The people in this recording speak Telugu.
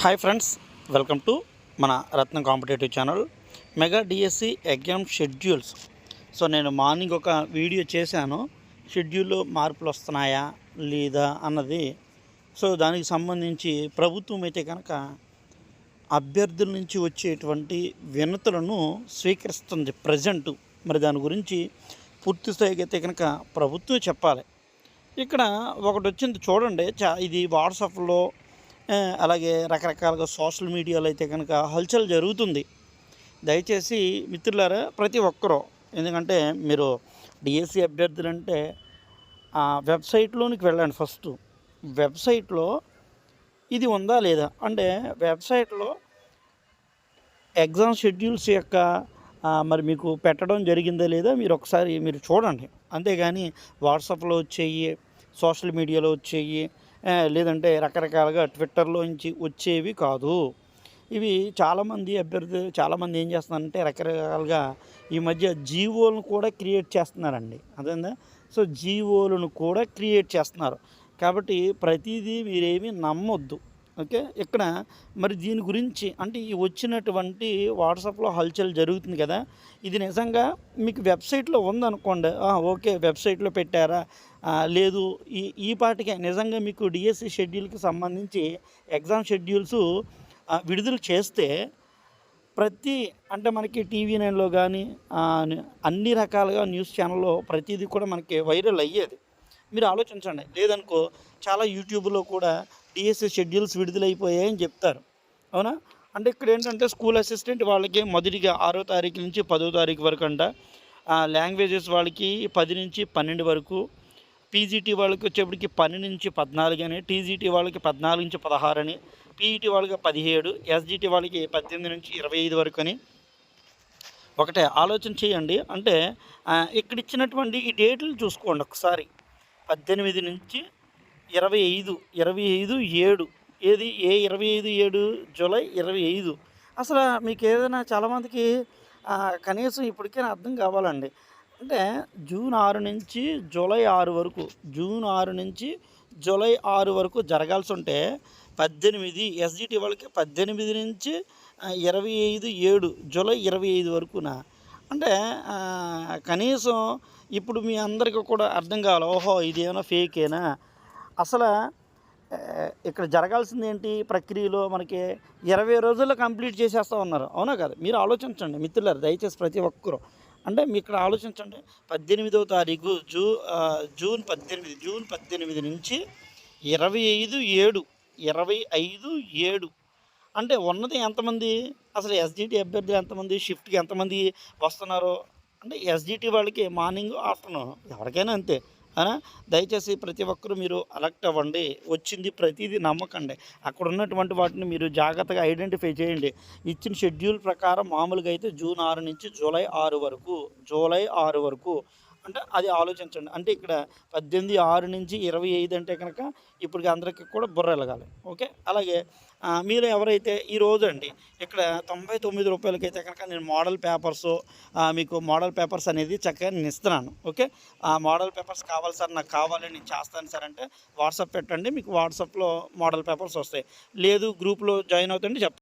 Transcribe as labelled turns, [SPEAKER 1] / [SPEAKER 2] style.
[SPEAKER 1] హాయ్ ఫ్రెండ్స్ వెల్కమ్ టు మన Ratnam competitive channel mega DSC exam schedules so నేను మార్నింగ్ ఒక వీడియో చేశాను. షెడ్యూల్లో మార్పులు వస్తున్నాయా లేదా అన్నది. సో దానికి సంబంధించి ప్రభుత్వం అయితే కనుక అభ్యర్థుల నుంచి వచ్చేటువంటి వినతులను స్వీకరిస్తుంది ప్రజెంట్ మరి దాని గురించి పూర్తి స్థాయికి అయితే కనుక ప్రభుత్వం చెప్పాలి. ఇక్కడ ఒకటి వచ్చింది చూడండి. చా ఇది వాట్సాప్లో అలాగే రకరకాలుగా సోషల్ మీడియాలో అయితే కనుక హల్చల్ జరుగుతుంది. దయచేసి మిత్రులారా ప్రతి ఒక్కరూ ఎందుకంటే మీరు డిఎస్సి అభ్యర్థులు అంటే ఆ వెబ్సైట్లోనికి వెళ్ళండి ఫస్ట్. వెబ్సైట్లో ఇది ఉందా లేదా? అంటే వెబ్సైట్లో ఎగ్జామ్ షెడ్యూల్స్ యొక్క మరి మీకు పెట్టడం జరిగిందా లేదా మీరు ఒకసారి మీరు చూడండి. అంతేగాని వాట్సాప్లో వచ్చేయి సోషల్ మీడియాలో వచ్చేయి లేదంటే రకరకాలుగా ట్విట్టర్లో నుంచి వచ్చేవి కాదు. ఇవి చాలామంది అభ్యర్థి చాలామంది ఏం చేస్తున్నారంటే రకరకాలుగా ఈ మధ్య జీవోలను కూడా క్రియేట్ చేస్తున్నారండి. అదేందా సో జీవోలను కూడా క్రియేట్ చేస్తున్నారు. కాబట్టి ప్రతిదీ మీరేమీ నమ్మొద్దు. ఓకే? ఇక్కడ మరి దీని గురించి అంటే ఈ వచ్చినటువంటి వాట్సాప్లో హల్చల్ జరుగుతుంది కదా? ఇది నిజంగా మీకు వెబ్సైట్లో ఉందనుకోండి. ఓకే వెబ్సైట్లో పెట్టారా? లేదు ఈ ఈ పాటికే నిజంగా మీకు డిఎస్సి షెడ్యూల్కి సంబంధించి ఎగ్జామ్ షెడ్యూల్స్ విడుదల చేస్తే ప్రతి అంటే మనకి టీవీ నైన్లో కానీ అన్ని రకాలుగా న్యూస్ ఛానల్లో ప్రతిదీ కూడా మనకి వైరల్ అయ్యేది. మీరు ఆలోచించండి. లేదనుకో చాలా యూట్యూబ్లో కూడా డిఎస్సి షెడ్యూల్స్ విడుదలైపోయాయని చెప్తారు. అవునా? అంటే ఇక్కడ ఏంటంటే స్కూల్ అసిస్టెంట్ వాళ్ళకి మొదటిగా ఆరో తారీఖు నుంచి పదో తారీఖు వరకు అంట. లాంగ్వేజెస్ వాళ్ళకి పది నుంచి పన్నెండు వరకు పీజీటీ వాళ్ళకి వచ్చేప్పటికి పన్నెండు నుంచి పద్నాలుగు అని టీజీటీ వాళ్ళకి పద్నాలుగు నుంచి పదహారు అని పీఈటీ వాళ్ళకి పదిహేడు ఎస్జీటీ వాళ్ళకి పద్దెనిమిది నుంచి ఇరవై ఐదు వరకు అని. ఒకటే ఆలోచన చేయండి. అంటే ఇక్కడ ఇచ్చినటువంటి ఈ డేట్లు చూసుకోండి ఒకసారి. పద్దెనిమిది నుంచి ఇరవై ఐదు ఇరవై ఐదు ఏడు. ఏది? ఏ ఇరవై ఐదు ఏడు? జూలై ఇరవై ఐదు. అసలు మీకు ఏదైనా చాలామందికి కనీసం ఇప్పటికైనా అర్థం కావాలండి. అంటే జూన్ ఆరు నుంచి జూలై ఆరు వరకు జూన్ ఆరు నుంచి జూలై ఆరు వరకు జరగాల్సి ఉంటే పద్దెనిమిది ఎస్జిటి వాళ్ళకి పద్దెనిమిది నుంచి ఇరవై ఐదు ఏడు జూలై ఇరవై ఐదు వరకునా అంటే కనీసం ఇప్పుడు మీ అందరికీ కూడా అర్థం కావాలి ఓహో ఇదేమైనా ఫేకేనా? అసలు ఇక్కడ జరగాల్సింది ఏంటి ప్రక్రియలో మనకి ఇరవై రోజుల్లో కంప్లీట్ చేసేస్తా ఉన్నారు. అవునా కదా? మీరు ఆలోచించండి మిత్రులారు దయచేసి ప్రతి ఒక్కరూ. అంటే మీ ఇక్కడ ఆలోచించండి పద్దెనిమిదవ తారీఖు జూ జూన్ పద్దెనిమిది జూన్ పద్దెనిమిది నుంచి ఇరవై ఐదు ఏడు ఇరవై ఐదు ఏడు అంటే ఉన్నది ఎంతమంది? అసలు ఎస్జిటి అభ్యర్థులు ఎంతమంది? షిఫ్ట్కి ఎంతమంది వస్తున్నారో? అంటే ఎస్జిటి వాళ్ళకి మార్నింగ్ ఆఫ్టర్నూన్ ఎవరికైనా అంతే. దయచేసి ప్రతి ఒక్కరూ మీరు అలర్ట్ అవ్వండి. వచ్చింది ప్రతిదీ నమ్మకండి. అక్కడ ఉన్నటువంటి వాటిని మీరు జాగ్రత్తగా ఐడెంటిఫై చేయండి. ఇచ్చిన షెడ్యూల్ ప్రకారం మామూలుగా అయితే జూన్ ఆరు నుంచి జూలై ఆరు వరకు జూలై ఆరు వరకు అంటే అది ఆలోచించండి. అంటే ఇక్కడ పద్దెనిమిది ఆరు నుంచి ఇరవై ఐదు అంటే కనుక ఇప్పటికి అందరికీ కూడా బుర్ర ఎలగాలి ఓకే? అలాగే మీరు ఎవరైతే ఈ రోజు అండి ఇక్కడ తొంభై తొమ్మిది రూపాయలకైతే కనుక నేను మోడల్ పేపర్స్ మీకు మోడల్ పేపర్స్ అనేది చక్కగా నేను ఇస్తున్నాను ఓకే? ఆ మోడల్ పేపర్స్ కావాలి సార్ నాకు కావాలి నేను చేస్తాను సార్ అంటే వాట్సాప్ పెట్టండి మీకు వాట్సాప్లో మోడల్ పేపర్స్ వస్తాయి. లేదు గ్రూప్లో జాయిన్ అవుతుంటే చెప్పండి